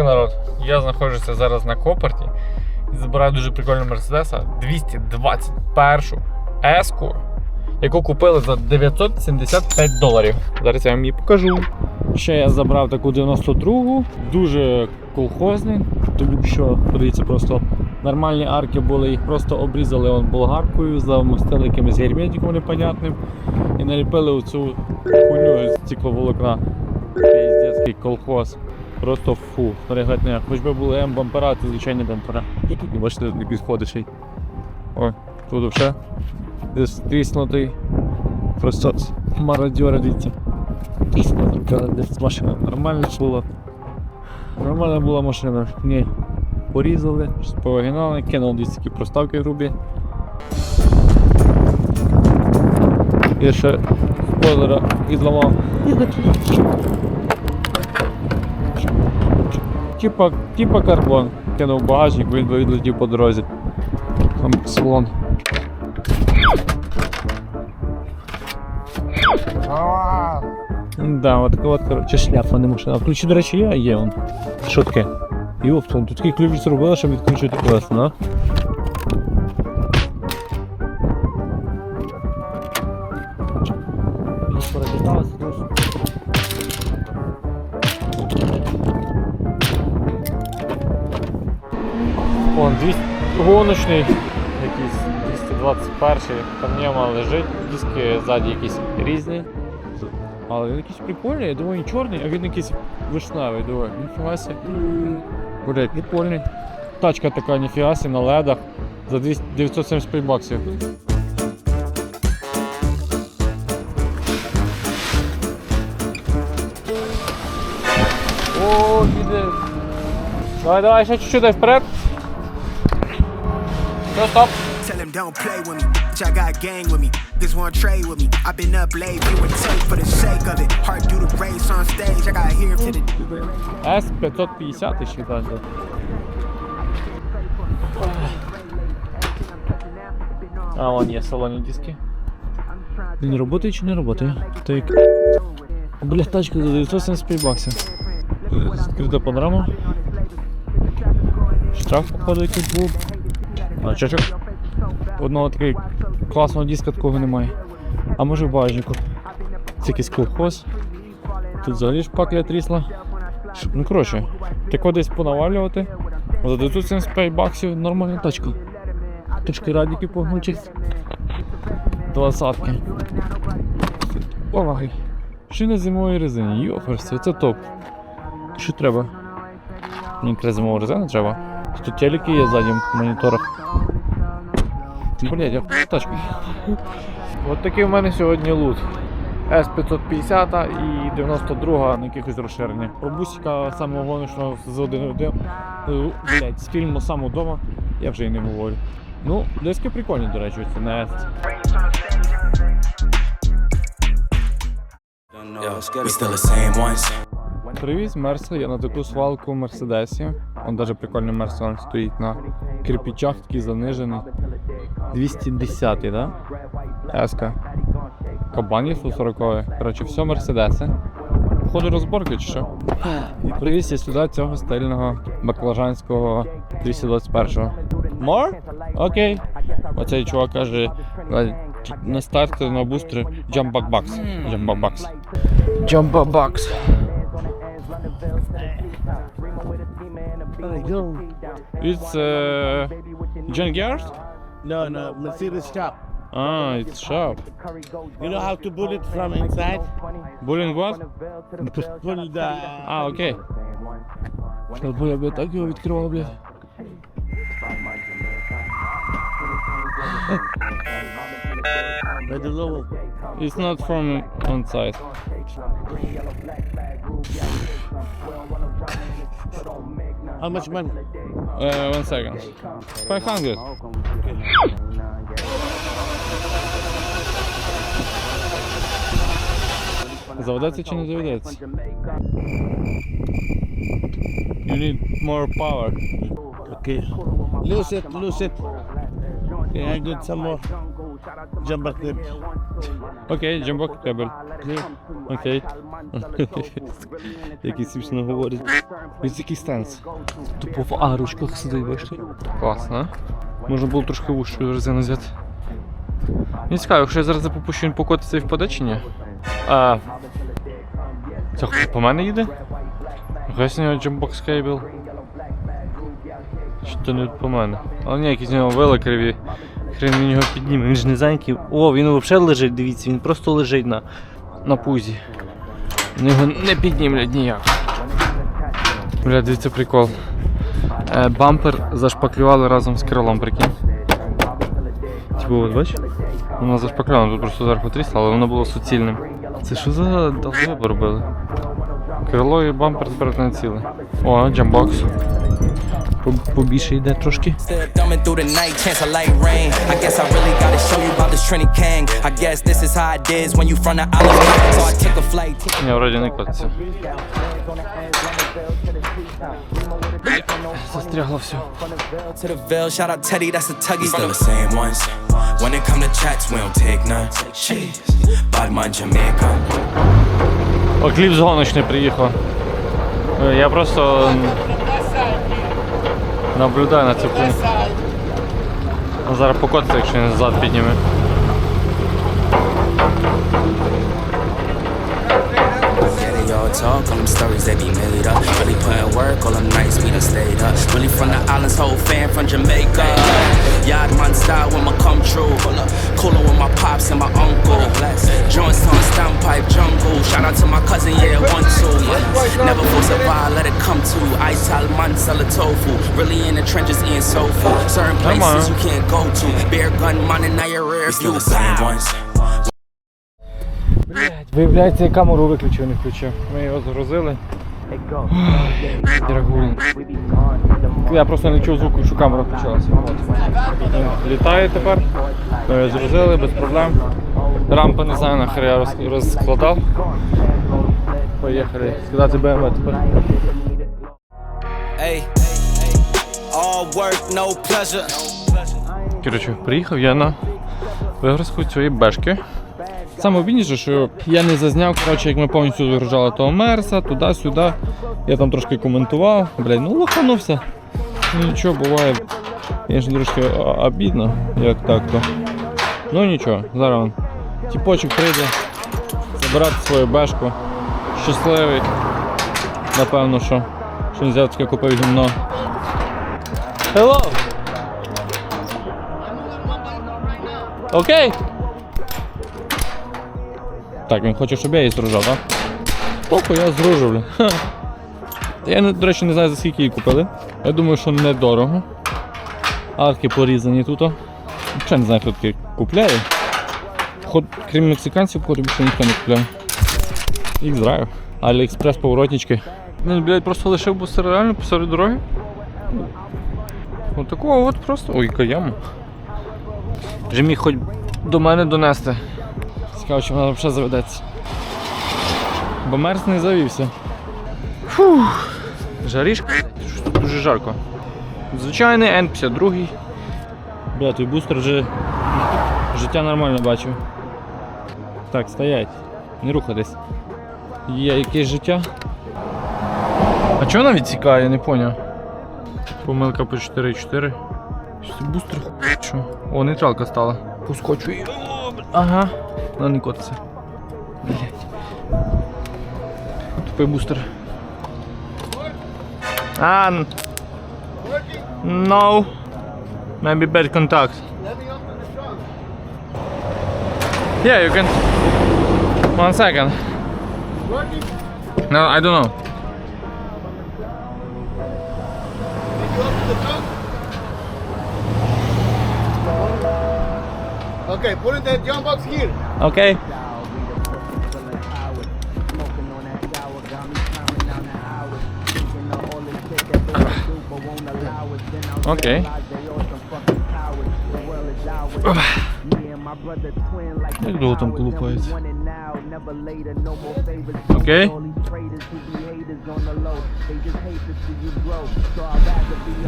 так, народ, я знаходжуся зараз на Копорті і збираю дуже прикольну Мерседеса 221 S-ку, яку купили за 975 доларів. Зараз я вам її покажу. Ще я забрав таку 92-гу, дуже колхозний, тому що, подивіться, просто нормальні арки були, їх просто обрізали он болгаркою, замостили якимось герметиком непонятним і наліпили оцю хуйню з стекловолокна. Піздецький колхоз. Просто фу, перегадня. Хоч би були М-бампера, то звичайні бампера. І бачите, не підходиш. О, тут вже десь тріснутий. Просто мародьора, дивіться. Тріснутий, десь машина нормальна була. Нормальна була машина. Ні. Порізали, щось повигинали, кинули десь такі проставки грубі. І ще спойлера відламав. Типа, типа карбон. Кинув багажник, він би по дорозі. Там салон. Да, от така от, коротше, шляпа не машина. Ключі, до речі, є, є он. Що таке? Йоптон, тут такий ключ зробили, щоб відключити колеса, да? Гоночний, якийсь 221 там нема лежить, диски ззаді якісь різні. Але він якийсь прикольний, я думаю, він чорний, а він якийсь вишневий, думаю, ніфіга сі. Прикольний. Тачка така ніфіга сі на ледах за 200 975 баксів. О, іде. Давай, давай, ще чуть-чуть дай вперед. Все, стоп. Tell him don't play with me. Bitch, I got gang with me. This one trade with me. I've been up late, viewing tape for the sake of it. Hard do the race on stage. I got here to the С550 ще далі. А, вон є салонні диски. Він працює чи не працює? Так. Бля, тачка за 975 баксів. Скрита панорама. Штраф, походу, якийсь був. А, чачок. Одного такий класного диска такого немає. А може в багажнику. Це якийсь колхоз. Тут взагалі шпакля трісла. Ну коротше, тако десь понавалювати. За 975 баксів нормальна тачка. Трошки радіки погнучі. Двадцатки. Ой. Шина зимової резини. Йоферси, це топ. Що треба? Мені якраз зимову резину треба. Тут телеки є ззаді в моніторах. Блять, я в тачку. От такий в мене сьогодні лут. С550 і 92 на якихось розширення. Про бусика самого гоночного з 1.1. е, Блять, з фільму сам удома, я вже і не говорю. Ну, диски прикольні, до речі, це на same ones. Привіз Мерса, я на таку свалку Мерседесі. Он даже прикольний Мерс стоїть на кирпичах, такий занижений. 210, да? Еска. Кабан є 140. Коротше, все Мерседеси. Походу розборки чи що? І привіз я сюди цього стильного баклажанського 221-го. More? Окей. Оцей чувак каже, на, на старт на Back Box. Jump Box. It's uh, John Gears? No, no, Mercedes shop. Ah, it's shop. You know how to pull it from inside? Bullying what? Pull the. А, окей. Що, бо я би так його відкривав, блядь. By the lower. It's not from on site. How much money? Uh, one second. 500. Заведеться чи не заведеться? You need more power. Okay. Lose it, lose it. Okay, I got some more. jumbo clip. Окей, джамбок кабель. Окей. Який смішно говорить. Ось який стенс. Тупо в арочках сидить, бачите? Класно. Можна було трошки вущу резину взяти. Мені цікаво, якщо я зараз запопущу, він покотиться і впаде чи ні? А... Це хто по мене їде? Якась у нього джамбокс кейбл. Чи то не по мене? Але ні, якісь у нього вила криві. Хрен він його підніме, він ж не зайнький. О, він взагалі лежить, дивіться, він просто лежить на, на пузі. Вони його не піднімлять ніяк. Бля, дивіться прикол. Е, бампер зашпаклювали разом з крилом, прикинь. Типу, от бач? Воно зашпаклювано, тут просто зверху трісло, але воно було суцільним. Це що за долбоби робили? Крило і бампер тепер не ціле. О, джамбокс. Побільше йде трошки. Ні, вроді не котиться. Застрягло все. To the Ville, shout out Teddy, that's a tuggy. Still the same ones. When it come to chats, we don't take none. Jeez. Bad man Jamaica. О, кліп з гоночний приїхав. Е, Я просто м, наблюдаю на цю хуйню. А Зараз покотиться, якщо він зад підніме. All talk, all them stories they be made up. Really putting work, all them nights we done stayed up. Really from the islands, whole fan from Jamaica. Yard man style when my come true. Cooler with my pops and my uncle. Joints on standpipe jungle. Shout out to my cousin, yeah, one two. Never force a vibe, let it come to. I tell man, sell a tofu. Really in the trenches, eating sofa. Certain places you can't go to. Bear gun, man, in your rear view. Pow. Виявляється, я камеру виключив, не включив. Ми його загрузили. Я просто не чув звуку, що камера включилася. Літає тепер. Ми його без проблем. Рампа не знаю, нахер я роз- розкладав. Поїхали складати BMW тепер. Коротше, приїхав я на вигрузку цієї бешки. Саме обідніше, що я не зазняв, коротше, як ми повністю загружали того мерса, туди-сюди. Я там трошки коментував. Блядь, ну лоханувся. Ну нічого, буває. Звісно, трошки обідно, як так-то. Ну нічого, зараз. Тіпочок прийде забирати свою бешку. Щасливий. Напевно, що. Що не взяв купив гімно. Hello! Окей. Так, він хоче, щоб я її зружав, так? Похуй, я. Ха. Та Я, до речі, не знаю, за скільки її купили. Я думаю, що недорого. Арки порізані тут. Ще не знаю, хто таке купляє. Ход, крім мексиканців, походу більше ніхто не купляє. Ікс-драйв. Аліекспрес поворотнички. Він, блядь, просто лишив бустер реально посеред дороги. От от просто. Ой, яка яма. Вже міг хоч до мене донести. Цікаво, чи вона взагалі заведеться. Бо мерз не завівся. Фух. Жарішка. Тут Дуже жарко. Звичайний N52. Бля, той бустер вже життя нормально бачив. Так, стоять. Не рухатись. Є якесь життя. А чого вона відсікає, я не поняв. Помилка по 4.4. Що це бустер хуй, що? О, нейтралка стала. О, бля. Ага. Вона не котиться. Блять. Тупий бустер. А, н- no. Maybe bad contact. Yeah, you can. One second. No, I don't know. Put in that jump box here. Okay. Окей. Як довго там колупається? Окей.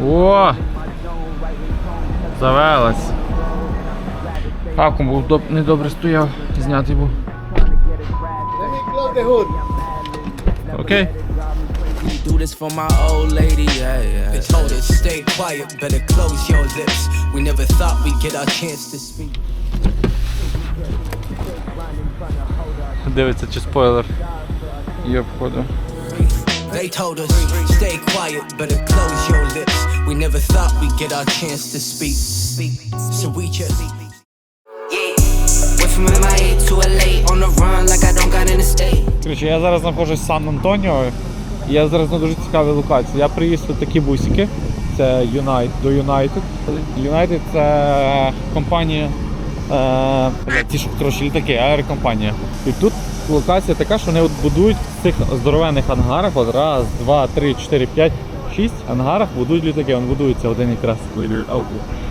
О! Завелась. Акум був доб... недобре стояв, знятий був. Let me close the hood. Окей. Do this for my old lady, yeah, yeah. They told us stay quiet, better close your lips. We never thought we'd get our chance to speak. Дивиться, чи спойлер. Є обходу. They told us stay quiet, better close your lips. We never thought we'd get our chance to speak. So we just. Короче, я зараз знаходжусь в Сан-Антоніо. Я зараз на дуже цікавій локації. Я приїзд тут такі бусики. Це United, до United. United це компанія. Е, ті, що коротше, літаки, аерокомпанія. І тут локація така, що вони от будують в цих здоровенних ангарах. От раз, два, три, чотири, п'ять, шість ангарах будують літаки. Вон будується один якраз.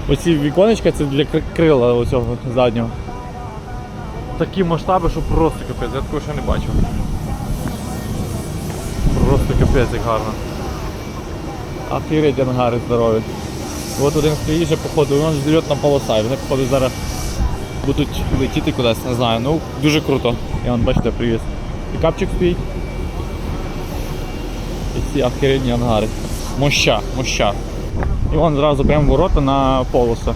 Оці віконечка це для крила оцього заднього. Такі масштаби, що просто капець, я такого ще не бачив. Просто капець як гарно. Охереть ангари здорові. От один стоїть вже походу, у нас зльотна полоса, і вони походу зараз будуть летіти кудись, не знаю. Ну, дуже круто. Я вон, бачите, привіз. Пікапчик стоїть. І ці охеренні ангари. Моща, моща. І вон зразу прямо ворота на полосу.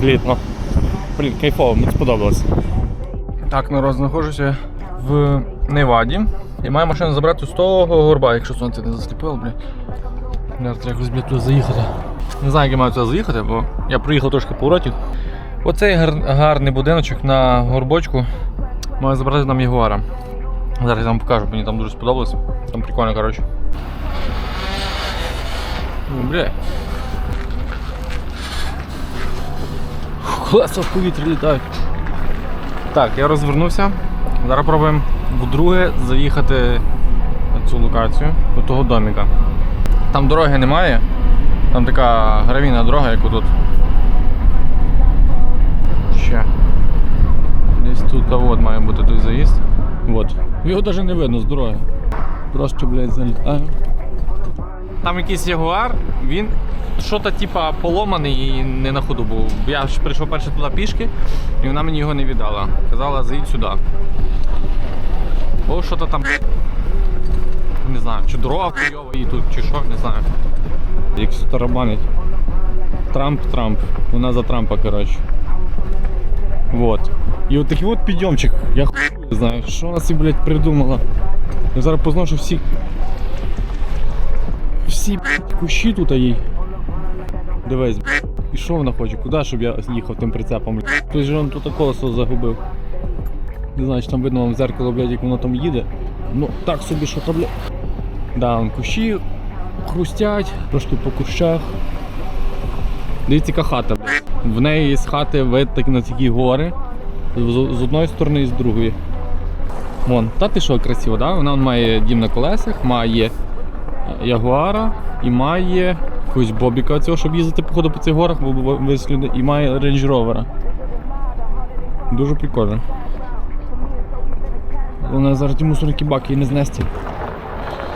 Злітно. Блін, кайфово, мені сподобалось. Так, народ, знаходжуся в Неваді. І маю машину забрати з того горба, якщо сонце не засліпило, блядь. Зараз треба якось, блядь, туди заїхати. Не знаю, як я маю туди заїхати, бо я приїхав трошки поворотів. Оцей гар- гарний будиночок на горбочку. Маю забрати там Ягуара. Зараз я вам покажу, мені там дуже сподобалось. Там прикольно, коротше. Бля. Колеса в повітрі літають. Так, я розвернувся. Зараз пробуємо вдруге заїхати на цю локацію до того доміка. Там дороги немає. Там така гравійна дорога, як отут. Ще. Десь тут а от має бути той заїзд. От. Його навіть не видно з дороги. Просто, блядь, залітає. Там якийсь ягуар, він що-то типа поломаний і не на ходу був. Я ж прийшов перше туди пішки, і вона мені його не віддала. Казала, заїдь сюди. О, що-то там. Не знаю, чи дорога хуйова її тут, чи що, не знаю. Як тарабанить. Трамп, Трамп. Вона за Трампа, коротше. Вот. І от такий от підйомчик. Я хуй знаю, що вона собі, блядь, придумала. Я зараз позношу всі. Всі кущі тут їй. Дивись, і що вона хоче? Куди, щоб я їхав тим прицепом? Хтось же он тут колесо загубив. Не знаю, чи там видно вам зеркало, блядь, як воно там їде. Ну, так собі, що там, блядь. Да, кущі хрустять, трошки по кущах. Дивіться, яка хата. В неї з хати вид так на такі гори. З, одної сторони і з другої. Вон, та ти що красиво, да? Вона має дім на колесах, має Ягуара і має якогось Бобіка цього, щоб їздити походу по цих горах, бо люди, і має Range Rover. Дуже прикольно. Вона зараз ті мусорні баки і не знести.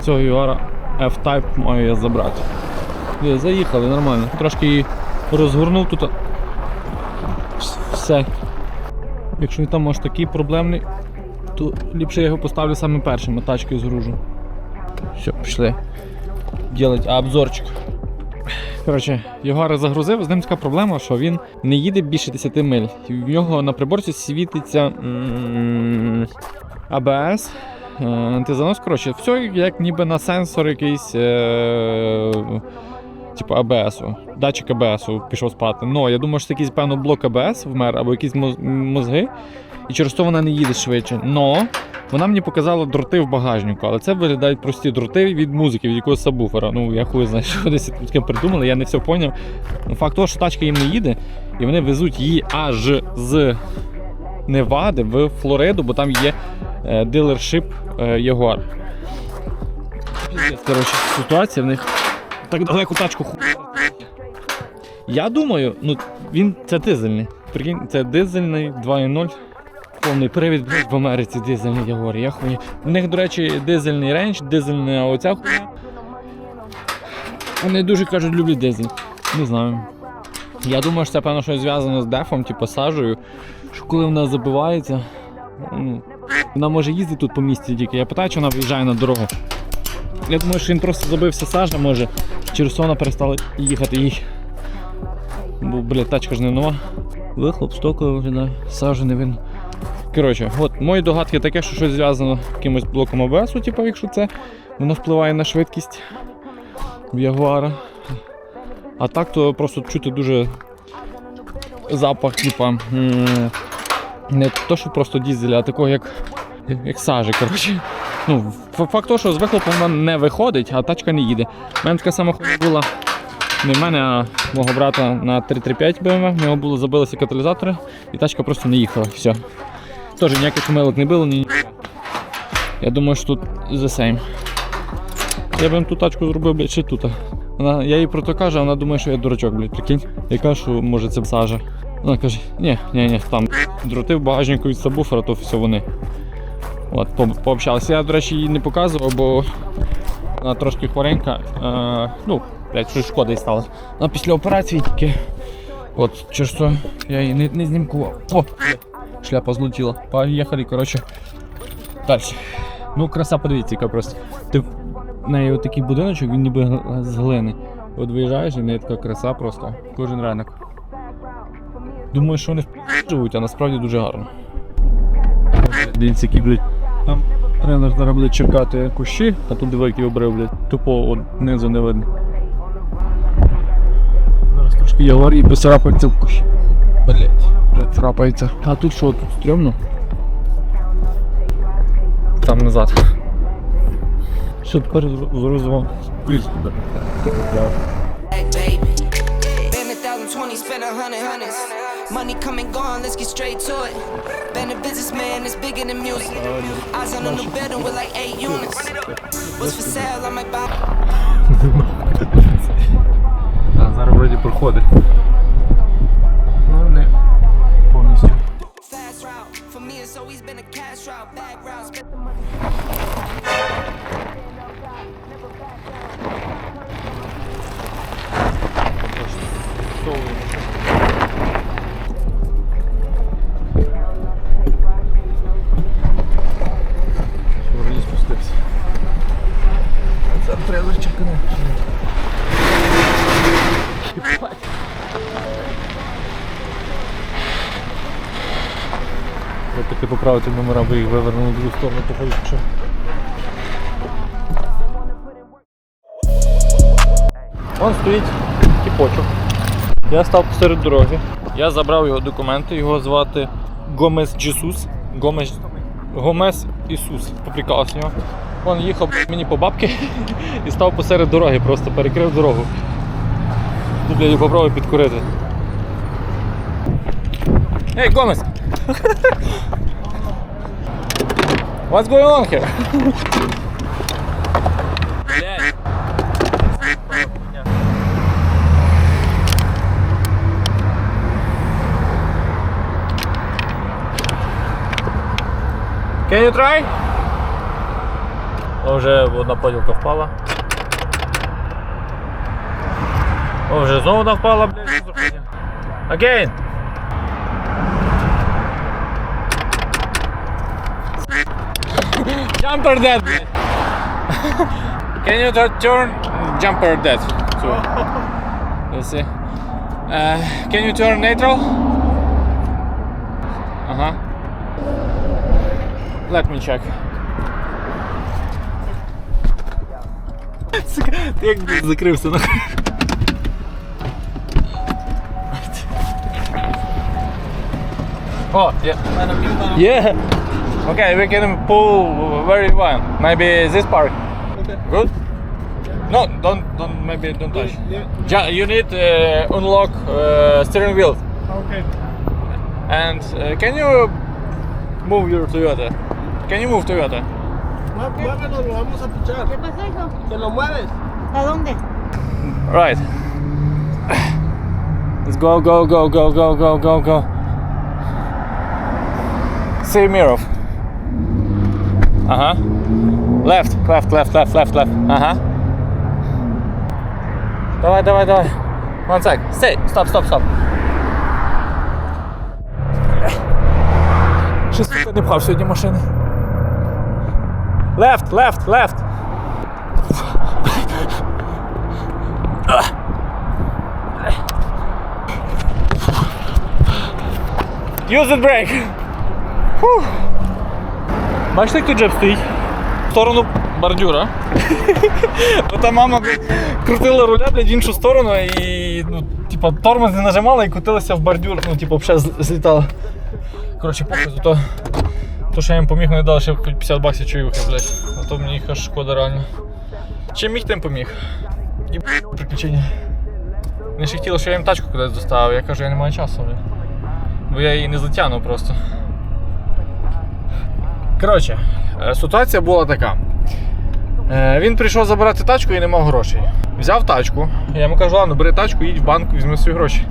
Цього Ягуара F-Type маю я забрати. Заїхали нормально. Трошки її розгорнув тут. Все. Якщо він там може такий проблемний, то ліпше я його поставлю саме першим, а тачки згружу. Все, пішли. Ділить обзорчик. Коротше, його загрузив, з ним така проблема, що він не їде більше 10 миль. В нього на приборці світиться ABS. е, Антизанос, коротше, все як ніби на сенсор якийсь. Е, типу АБСу, датчик АБСу пішов спати. Ну, я думаю, що це якийсь, певно, блок АБС вмер або якісь мозги. І через то вона не їде швидше. Но вона мені показала дроти в багажнику, але це виглядають прості дроти від музики, від якогось сабвуфера. Ну, я хуй знаю, що десь таке придумали, я не все поняв. Ну, Факт того, що тачка їм не їде, і вони везуть її аж з Невади в Флориду, бо там є е, дилершип е, Коротше, ситуація в них. Так далеко тачку ху. Я думаю, ну він це дизельний. Прикинь, це дизельний 2.0. Повний привід в Америці дизельний я говорю. Я хуй. У них, до речі, дизельний рейндж, дизельна оця хуйня. Вони дуже кажуть, люблять дизель. Не знаю. Я думаю, що це певно щось зв'язано з дефом, типу сажею. Що коли вона забивається, вона може їздити тут по місті тільки. Я питаю, чи вона виїжджає на дорогу. Я думаю, що він просто забився сажа, може. Через це вона перестала їхати їй. Бо, блядь, тачка ж не нова. Вихлоп, стоковий. Сажу не видно. Коротше, от мої догадки таке, що щось зв'язано з якимось блоком АБС, типу, якщо це воно впливає на швидкість в Ягуара. А так то просто чути дуже запах, типа. Не то, що просто дізеля, а такого як, як сажі. коротше. Ну, факт того, що з вихлопом вона не виходить, а тачка не їде. У мене така сама хуйня була не в мене, а мого брата на 335 BMW. В нього було забилися каталізатори, і тачка просто не їхала. Все. Теж ніяких помилок не було, ні. Я думаю, що тут the same. Я б їм ту тачку зробив, блядь, ще тут. Вона, я їй про то кажу, а вона думає, що я дурачок, блядь, прикинь. Я кажу, що може це сажа. Вона каже, ні, ні, ні, там дроти в багажнику від сабвуфера, то все вони. От, по- пообщалися. Я, до речі, її не показував, бо вона трошки хворенька. Е, ну, блядь, щось шкода їй стало. Вона після операції тільки. От, через що я її не, не знімкував. О, шляпа злетіла. Поїхали, коротше. Далі. Ну, краса, подивіться, яка просто. Ти в неї отакий будиночок, він ніби з глини. От виїжджаєш, і в неї така краса просто. Кожен ранок. Думаю, що вони в а насправді дуже гарно. Дивіться, які, блядь. Там тренер зараз буде чекати кущі, а тут диви, який обрив, блядь. Тупо от низу не видно. Зараз трошки ягор і поцарапається в кущі. Блять, вже царапається. А тут що, тут стрьомно? Там назад. Що тепер a hundred hundreds. Money come and gone, let's get straight to it. Been a businessman, it's bigger than music. Eyes on a new building with like eight units. What's for sale? I might buy. А, зараз вроді проходить. trial, background, the. Ось поправити номера, бо їх вивернули в другу сторону, походу. Вон стоїть тіпочок. Я став посеред дороги. Я забрав його документи, його звати Гомес Джесус. Гомес, Гомес Ісус. Поприкався його. Він їхав мені по бабки і став посеред дороги, просто перекрив дорогу. Блядь, я попробую підкурити. Ей, Гомес! What's going on here? Can you try? Вже одна поділка впала. Вже знову впала, блядь. Again! Jumper dead! блядь. Can you tu- turn jumper dead? So, let's see. Uh, can you turn neutral? Uh-huh. Let me check. Сука, ти як блядь, закрився на Oh, yeah. Yeah. Okay, we can pull where you want. Maybe this part. Okay. Good. No, don't, don't. Maybe don't touch. Ju- you need uh, unlock uh, steering wheel. Okay. And uh, can you move your Toyota? Can you move Toyota? Muévelo, lo vamos a pichar. ¿Qué pasa, hijo? ¿Que lo mueves? ¿A dónde? Right. Let's go, go, go, go, go, go, go, go. See Mirov. Uh huh. Left, left, left, left, left, left. Uh huh. Давай, давай, давай. One sec. Stay. Stop, stop, stop. Ще сука не пхав сьогодні машини. Left, left, left. Use the brake. Фух. Бачите, як тут джеб стоїть? В сторону бордюра. Ота мама крутила руля блядь, в іншу сторону і ну, типа, тормоз не нажимала і крутилася в бордюр, ну, типу, взагалі злітала. Коротше, похуй, зато то, що я їм поміг, не дали ще 50 баксів чуюхи, блядь. А то мені їх аж шкода реально. Чим міг, тим поміг. І приключення. Вони ще хотіли, що я їм тачку кудись доставив. Я кажу, я не маю часу, блядь. Бо я її не затягну просто. Коротше, е, ситуація була така. Е, Він прийшов забирати тачку і не мав грошей. Взяв тачку. Я йому кажу, ладно, бери тачку, їдь в банк, візьми свої гроші.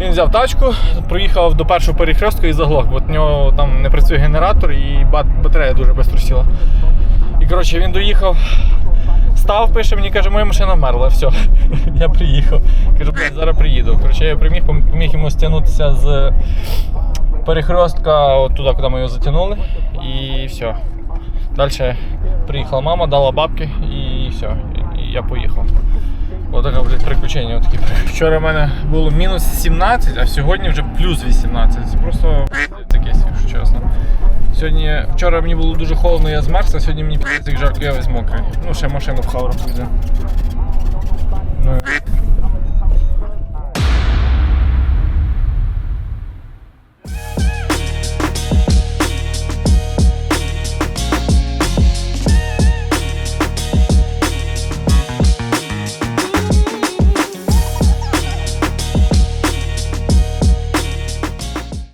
Він взяв тачку, проїхав до першого перехрестка і заглох, бо в нього там не працює генератор і батарея дуже швидко сіла. І коротше, він доїхав, став, пише, мені каже, моя машина вмерла, все. Я приїхав. Кажу, зараз приїду. Коротше, я приміг, поміг йому стягнутися з перехрестка от туди, куди ми його затягнули. І все. Далі приїхала мама, дала бабки і все. І я поїхав. Ось таке блядь, приключення. Отакі. Вчора в мене було мінус 17, а сьогодні вже плюс 18. Це просто таке, якщо чесно. Сьогодні, вчора мені було дуже холодно, я змерз, а сьогодні мені як жарко, я весь мокрий. Ну, ще машину в хаврах йде. Ну,